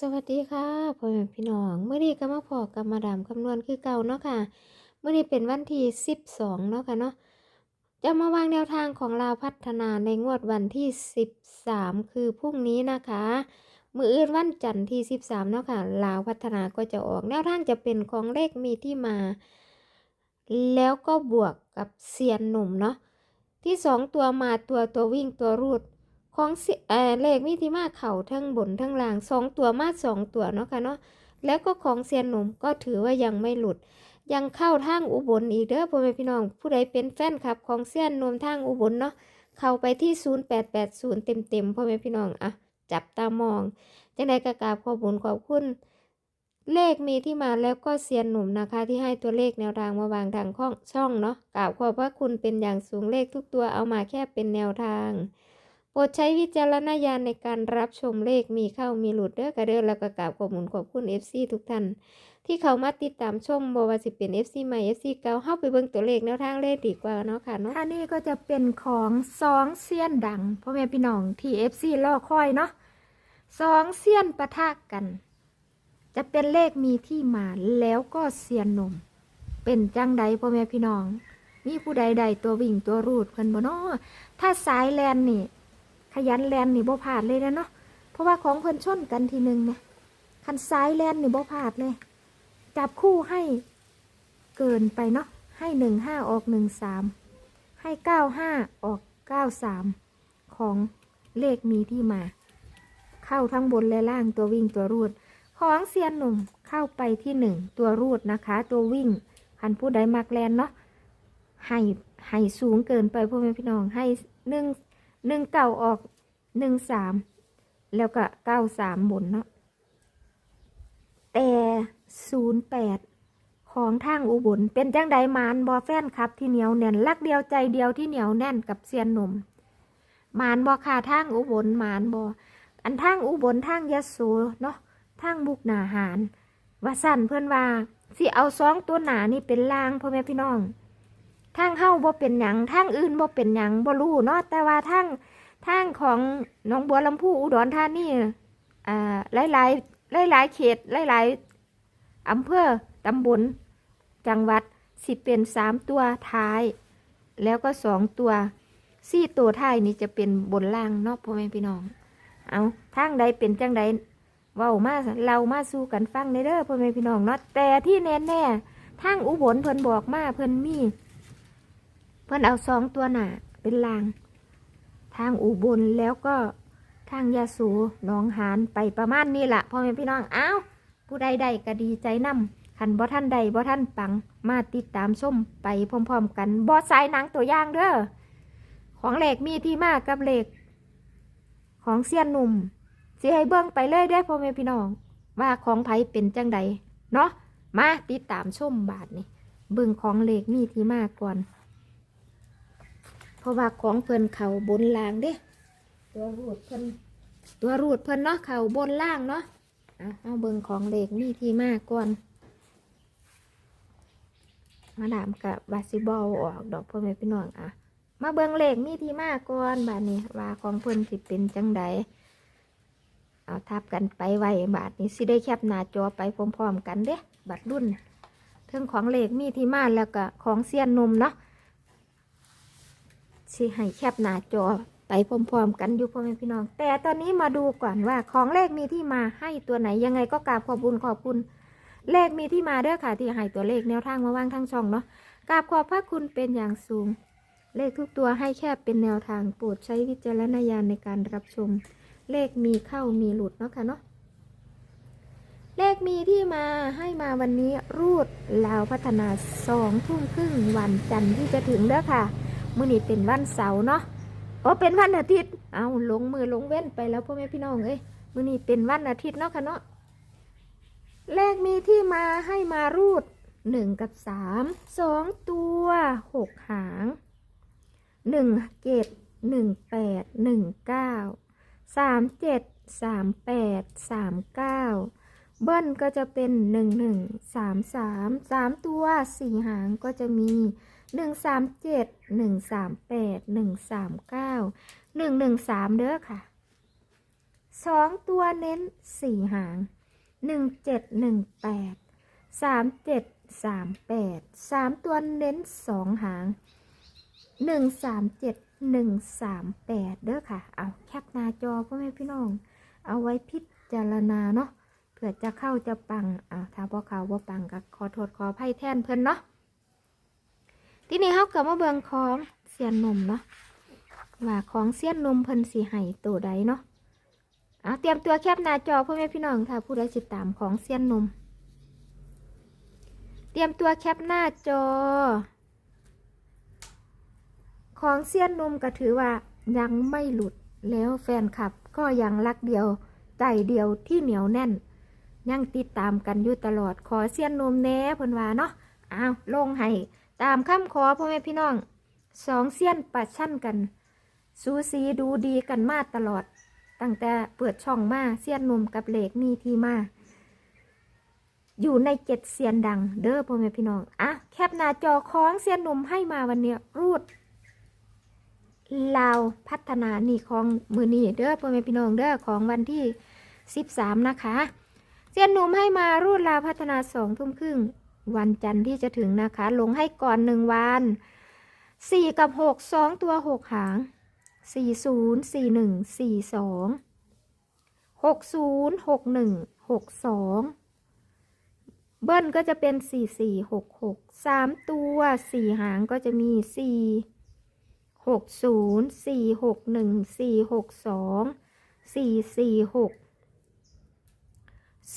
สวัสดีค่ะพ่อแม่พี่น้องเมื่อนี้ก็มาพอกับมาดามคำนวณคือเก่าเนาะค่ะเมื่อนี้เป็นวันที่12เนาะค่ะเนาะจะมาวางแนวทางของเราพัฒนาในงวดวันที่13คือพรุ่งนี้นะคะ มืออื่นวันจันทร์ที่13เนาะค่ะลาวพัฒนาก็จะออกแนวทางจะเป็นของเลขมีที่มา แล้วก็บวกกับเซียนหนุ่มเนาะที่สองตัวมาตัวตัววิ่งตัวรูด ของเอ่อเลขมีที่มาเข่าทั้งบนทั้งล่างสองตัวมาสองตัวเนาะค่ะเนาะแล้วก็ของเซียนหนุ่มก็ถือว่ายังไม่หลุด ยังเข้าทางอุบลอีกเด้อพ่อแม่พี่น้อง ผู้ใดเป็นแฟนคลับของเซียนหนุ่มทางอุบลเนาะเข้าไปที่ 0880 เต็มๆพ่อแม่พี่น้องอะจับตามองจังใดกกาบขอบุญขอบคุณเลขมีที่มาแล้วก็เซียนหนุ่มนะคะ ที่ให้ตัวเลขแนวทางมาวางทางข้องช่องเนาะกราบขอบพระคุณเป็นอย่างสูงเลขทุกตัวเอามาแค่เป็นแนวทาง โปรดใช้วิจารณญาณในการรับชมเลขมีเข้ามีหลุดเด้อกระเด้อแล้วก็กราบขอบคุณขอบคุณ FC ทุกท่านที่เขามาติดตามชมบว่าสิเป็น FC ใหม่ FC เก่าเข้าไปเบิ่งตัวเลขแนวทางเลขดีกว่าเนาะค่ะเนาะอันนี้ก็จะเป็นของสองเซียนดังพ่อแม่พี่น้องที่เอฟซีล่อคอยเนาะสองเซียนปะทะกัน จะเป็นเลขมีที่มาแล้วก็เซียนหนุ่ม เป็นจังใดพ่อแม่พี่น้อง มีผู้ใดใดตัววิ่งตัวรูดเพิ่นบ่เนาะถ้าสายแลนนี่ ขยันแลนนี่บ่พลาดเลยนะเนาะเพราะว่าของเพิ่นชนกันทีหนึ่งนะคันสายแลนนี่บ่พลาดเลย จับคู่ให้เกินไปเนาะให้หนึ่งห้าออกหนึ่งสามให้เก้าห้าออกเก้าสามของเลขมีที่มา เข้าทั้งบนและล่างตัววิ่งตัวรูด ของเซียนหนุ่มเข้าไปที่หนึ่งตัวรูดนะคะ ตัววิ่งคันผู้ใดมักแลนเนาะให้ให้สูงเกินไปพ่อแม่พี่น้องให้หนึ่ง หนึ่งเก้าออกหนึ่งสามแล้วก็เก้าสามบนเนาะแต่ศูนย์แปดของทางอุบลเป็นจังใดมานบอแฟนครับที่เหนียวแน่นรักเดียวใจเดียวที่เหนียวแน่นกับเซียนหนุ่มมานบอค่ะทางอุบลมานบออันทางอุบลทางยะโสเนาะทางบุกนาหารว่าสั่นเพื่อนว่าสิเอาสองตัวหนานี่เป็นลางพ่อแม่พี่น้อง ทางเฮ้าบ่เป็นหยังทางอื่นบ่เป็นหยังบ่รู้เนาะแต่ว่าทางทางของหนองบัวลำพูอุดรธานีอ่าหลายหลายหลายหลายเขตหลายหลายอำเภอตำบลจังหวัดสิเป็นสามตัวท้าย แล้วก็สองตัวสี่ตัวท้ายนี่จะเป็นบนล่างเนาะพ่อแม่พี่น้อง เอาทางใดเป็นจังใดเว้ามาเรามาสู้กันฟังในเด้อพ่อแม่พี่น้องเนาะแต่ที่แน่แน่ทางอุบลเพิ่นบอกมาเพิ่นมี เพิ่อนเอาสองตัวหน่ะเป็นลาง ทางอุบลแล้วก็ทางยาสูหนองหานไปประมาณนี้ละพ่อแม่พี่น้องอ้าวผู้ใดใดก็ดีใจนำขันบ่ท่านใดบ่ท่านปังมาติดตามชมไปพร้อมๆกันบ่สายหนังตัวอย่างเด้อของเหล็กมีที่มากกับเหล็ก ของเซียนหนุ่มสิให้เบิ่งไปเลยเด้พ่อแม่พี่น้อง ว่าของไผเป็นจังใดเนาะมาติดตามชมบาทนี่เบิ่งของเหล็กมีที่มากก่อน เพราะว่าของเพิ่นเขาบนล่างเด้ ตัวรูดเพิ่นตัวรูดเพิ่นเนาะเขาบนล่างเนาะเอาเอาเบิ่งของเหล็กมีที่มากก่อนมาดามกับบาสิบอลออกดอกพ่อแม่พี่น้องอะ มาเบิ่งเลขมีที่มาก่อนบาดนี้ว่าของเพิ่นสิเป็นจังใดเอาทับกันไปไว้บาดนี้สิได้แคปหน้าจอไปพร้อมๆกันเด้บัดรุ่นเทิงของเลขมีที่มาแล้วก็ของเสี้ยนนมเนาะ สิให้แคปหน้าจอไปพร้อมๆกันอยู่พ่อแม่พี่น้อง แต่ตอนนี้มาดูก่อนว่าของเลขมีที่มาให้ตัวไหนยังไงก็กราบขอบคุณขอบคุณ เลขมีที่มาเด้อค่ะที่ให้ตัวเลขแนวทางมาวางทางช่องเนาะกราบขอบพระคุณเป็นอย่างสูง เลขทุกตัวให้แค่เป็นแนวทางโปรดใช้วิจารณญาณในการรับชม เลขมีเข้ามีหลุดเนาะค่ะเนาะเลขมีที่มาให้มาวันนี้รูดลาวพัฒนาสองทุ่มครึ่งวันจันทร์ที่จะถึงเด้อค่ะ มื้อนี้เป็นวันเสาร์เนาะโอ้เป็นวันอาทิตย์ เอาลงมือลงเว้นไปแล้วพ่อแม่พี่น้องเอ้ยมื้อนี้เป็นวันอาทิตย์เนาะค่ะเนาะเลขมีที่มาให้มารูดหนึ่งกับสามสองตัวหกหางหนึ่งเจ็ดหนึ่งแปดหนึ่งเก้าสามเจ็ดสามแปดสามเก้าเบิ้ลก็จะเป็นหนึ่งหนึ่งสามสามสามตัวสี่หางก็จะมี หนึ่งสามเจ็ดหนึ่งสามแปดหนึ่งสามเก้าหนึ่งหนึ่งสามเด้อค่ะสองตัวเน้นสี่หางหนึ่งเจ็ดหนึ่งแปดสามเจ็ดสามแปดสามตัวเน้นสองหางหนึ่งสามเจ็ดหนึ่งสามแปดเด้อค่ะ เอาแคปหน้าจอพ่อแม่พี่น้อง เอาไว้พิจารณาเนาะเผื่อจะเข้าจะปังอ่าถ้าพ่เขาว่าปังก็ขอโทษขออภัยแทนเพิ่นเนาะ ทีนี้เขากับมาเบิงของเสียนนมเนาะว่าของเสียนนมเพิ่นสีไห้ตัวใดเนาะเอาเตรียมตัวแคปหน้าจอพ่อแม่พี่น้องค่ะผู้ใดติดตามของเสียนนม เตรียมตัวแคปหน้าจอ ของเสี้ยนนมก็ถือว่ายังไม่หลุดแล้วแฟนคลับก็ยังรักเดียวใจเดียวที่เหนียวแน่น ยังติดตามกันอยู่ตลอดขอเสี้ยนนมแน่เพิ่นว่าเนาะอ้าวลงให้ ตามคำขอพ่อแม่พี่น้องสองเสี้ยนปัดชั่นกัน สูสีดูดีกันมาตลอด ตั้งแต่เปิดช่องมาเสี้ยนนมกับเหล็กมีที่มาอยู่ในเจ็ดเสียนดังเด้อพ่อแม่พี่น้องอะแคปหน้าจอของเสียนนมให้มาวันนี้รูดลาวพัฒนานี่ของมือนี่เด้อพ่อแม่พี่น้องเด้อของวันที่สิบสามนะคะ เสียนหนุ่มให้มารูดลาวพัฒนาสองทุ่มครึ่ง วันจันทร์ที่จะถึงนะคะ ลงให้ก่อนหนึ่งวันสี่กับหกสองตัวหกหางสี่ศูนย์สี่หนึ่งสี่สองหกศูนย์หกหนึ่งหกสองเบิ้ลก็จะเป็นสี่สี่หกหกสามตัวสี่หางก็จะมีสี่หกศูนย์สี่หกหนึ่งสี่หกสองสี่สี่หก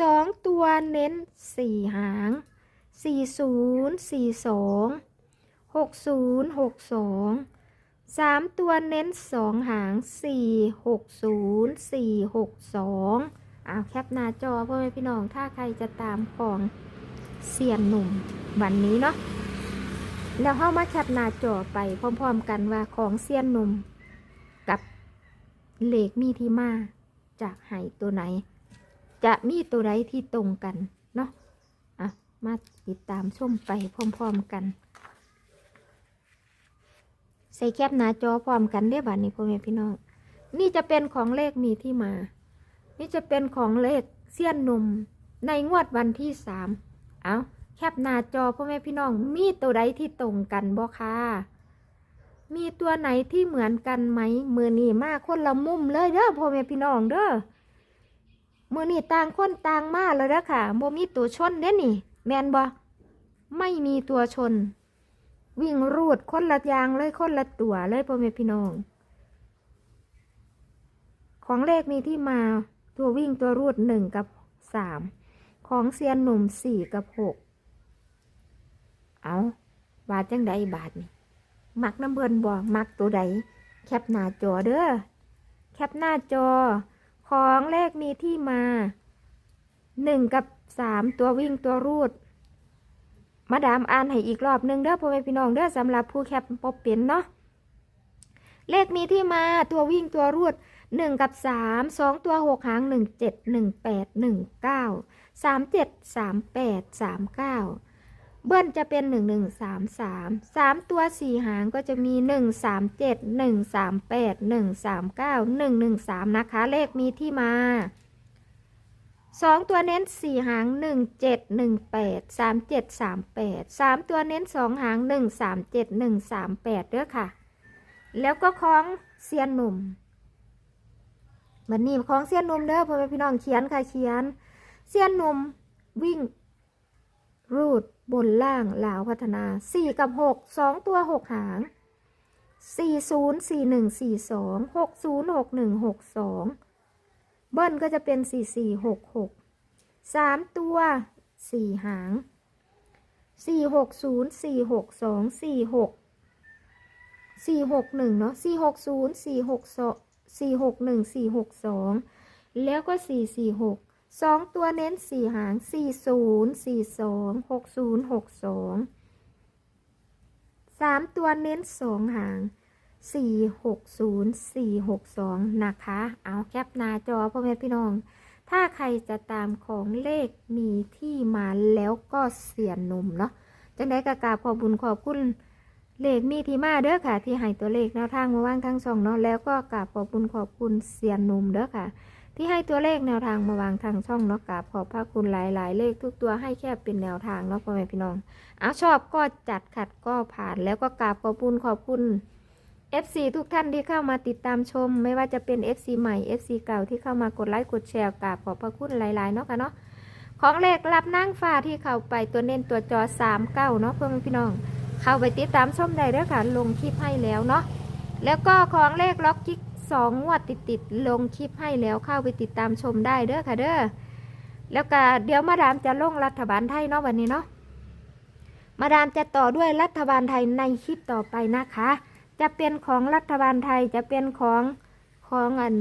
สองตัวเน้นสี่หาง สี่ศูนย์สี่สองหกศูนย์หกสองสามตัวเน้นสองหางสี่หกศูนย์สี่หกสองเอาแคปหน้าจอพ่อแม่พี่น้องถ้าใครจะตามของเซียนหนุ่มวันนี้เนาะแล้วเข้ามาแคปหน้าจอไปพร้อมๆกันว่าของเซียนหนุ่ม กับเหล็กมีที่มาจากไหตัวไหน จะมีตัวใดที่ตรงกัน มาติดตามชมไปพร้อมๆกัน ใส่แคปหน้าจอพร้อมกันได้อบัดนี้พ่อแม่พี่น้อง นี่จะเป็นของเลขมีที่มา นี่จะเป็นของเลขเซียนนมในงวดวันที่สามเอาแคปหน้าจอพ่อแม่พี่น้อง มีตัวใดที่ตรงกันบ่คะมีตัวไหนที่เหมือนกันไหมมือนี่มากคนละมุมเลยเด้อพ่อแม่พี่น้องเด้อมือนี่ต่างคนต่างมาเลยเด้อค่ะบ่มีตัวชนเด้นี่ แมนบ่ไม่มีตัวชน วิ่งรูดคนละยางเลยคนละตัวเลยพ่อแม่พี่น้อง ของเลขมีที่มาตัววิ่งตัวรูดหนึ่งกับสามของเซียนหนุ่มสี่กับหกเอาบาทจังใดบาทนี่มักน้ำเบินบ่มักตัวใด แคปหน้าจอเด้อแคปหน้าจอ ของเลขมีที่มาหนึ่งกับ สามตัววิ่งตัวรูด มาดามอ่านให้อีกรอบหนึ่งเด้อพ่อแม่พี่น้องเด้อสำหรับผู้แคปปบเป็นเนาะเลขมีที่มาตัววิ่งตัวรูดหนึ่งกับสามสองตัวหกหางหนึ่งเจ็ดหนึ่งแปดหนึ่งเก้าสามเจ็ดสามแปดสามเก้าเบิ้ลจะเป็นหนึ่งหนึ่งสามสามสามตัวสี่หางก็จะมีหนึ่งสามเจ็ดหนึ่งสามแปดหนึ่งสามเก้าหนึ่งหนึ่งสามนะคะ เลขมีที่มา สองตัวเน้นสี่หางหนึ่งเจ็ดหนึ่งแปดสามเจ็ดสามแปดสามตัวเน้นสองหางหนึ่งสามเจ็ดหนึ่งสามแปดเด้อค่ะ แล้วก็คล้องเซียนหนุ่มบันนี้ของเสี้ยนนมเด้อพ่อแม่พี่น้องเขียนค่ะเขียนเสี้ยนนมวิ่ง รูดบนล่างลาวพัฒนาสี่กับหกสองตัวหกหางสี่ศูนย์สี่หนึ่งสี่สองหกศูนย์หกหนึ่งหกสอง เบิ้ลก็จะเป็นสี่สี่หกหกสามตัวสี่หางสี่หกศูนย์สี่หกสองสี่หกสี่หกหนึ่งเนาะสี่หกศูนย์สี่หกสองสี่หกหนึ่งสี่หกสองแล้วก็สี่สี่หกสองตัวเน้นสี่หางสี่ศูนย์สี่สองหกศูนย์หกสองสามตัวเน้นสองหาง สี่หกศูนย์สี่หกสองนะคะ เอาแคปหน้าจอพ่อแม่พี่น้อง ถ้าใครจะตามของเลขมีที่มาแล้วก็เสียนนมเนาะ จังได้กกาบขอบุญขอบคุณเลขมีที่มาเด้อค่ะ ที่ให้ตัวเลขแนวทางมาว่างทั้งสองเนาะ แล้วก็กราบขอบคุณขอบคุณเสียนนมเด้อค่ะ ที่ให้ตัวเลขแนวทางมาวางทางช่องเนาะกราบขอบพระคุณหลาย ๆ เลขทุกตัวให้แค่เป็นแนวทางเนาะพ่อแม่พี่น้อง เอาชอบก็จัดขัดก็ผ่านแล้วก็กราบขอบคุณขอบคุณ FC ทุกท่านที่เข้ามาติดตามชม ไม่ว่าจะเป็น FC ใหม่ FC เก่าที่เข้ามากดไลค์กดแชร์กราบขอบพระคุณหลายๆเนาะค่ะเนาะของเลขรับนั่งฟ้าที่เข้าไปตัวเน้นตัวจอ3เก้าเนาะเพื่อนพี่น้อง เข้าไปติดตามชมได้เด้อค่ะลงคลิปให้แล้วเนาะแล้วก็ของเลขล็อกกิ๊กสองงวดติดติดลงคลิปให้แล้วเข้าไปติดตามชมได้เด้อค่ะเด้อแล้วก็เดี๋ยวมาดามจะลงรัฐบาลไทยเนาะวันนี้เนาะมาดามจะต่อด้วยรัฐบาลไทยในคลิปต่อไปนะคะ จะเป็นของรัฐบาลไทยจะเป็นของของอัน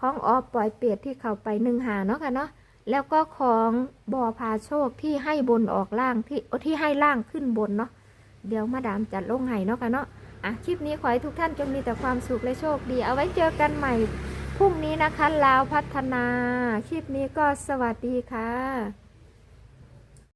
ของออปล่อยเปียดที่เข้าไปหนึ่งหาเนาะค่ะเนาะแล้วก็ของบอพาโชคที่ให้บนออกล่างที่ที่ให้ล่างขึ้นบนเนาะเดี๋ยวมาดามจัดลงให้เนาะค่ะเนาะอะคลิปนี้ขอให้ทุกท่านจงมีแต่ความสุขและโชคดี เอาไว้เจอกันใหม่พรุ่งนี้นะคะลาวพัฒนา คลิปนี้ก็สวัสดีค่ะ